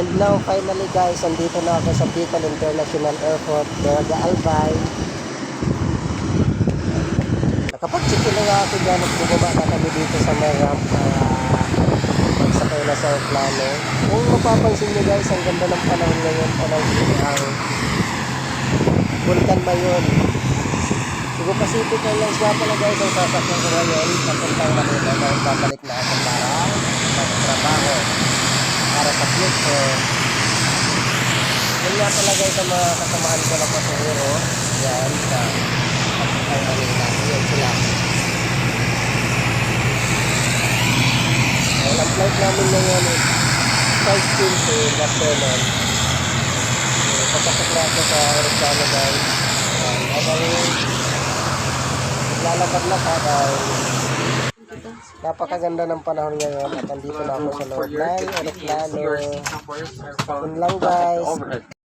And now, finally guys, andito na ako sa Bicol International Airport, Daraga Albay. Nakapag-check in na nga ako dyan at na kami dito sa may ramp para magsakay na sa aeroplano. Kung mapapansin nyo guys, ang ganda ng panahon ngayon, panahon ang Vulcan Mayon. Cebu Pacific Airlines nga pala guys ang sasakyan ko ngayon papuntang Manila babalik na ako para sa future. Yun nga guys ang mga kasamahan ko na pasahero. Yan sa papuntang Manila. Yan sila. Well, ang flight namin ngayon is 5.20 in the afternoon. So, papasok na ako sa aeroplano guys. Yan, habang lalakad na ka dahil napakaganda ng panahon ngayon at andito na ako sa loob ng aeroplano. Yun lang guys.